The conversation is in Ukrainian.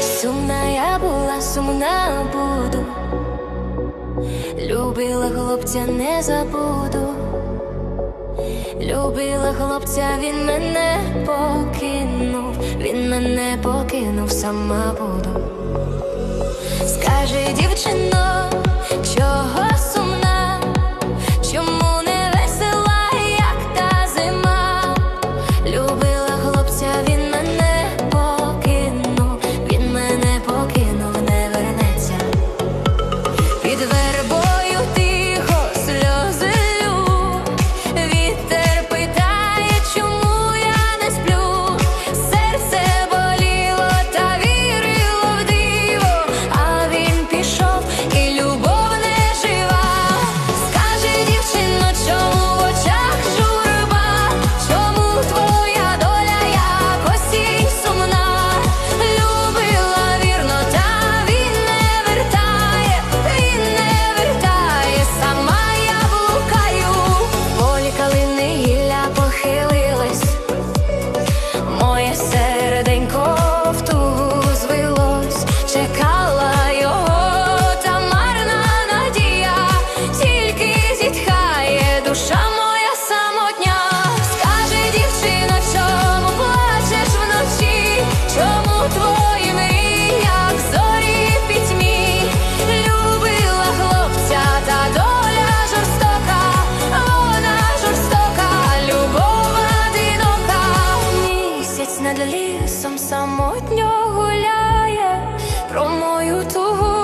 Сумна я була, сумна буду, любила хлопця, не забуду, любила хлопця, він мене покинув, він мене покинув, сама буду. Скажи, дівчино. самотньо гуляє про мою тугу.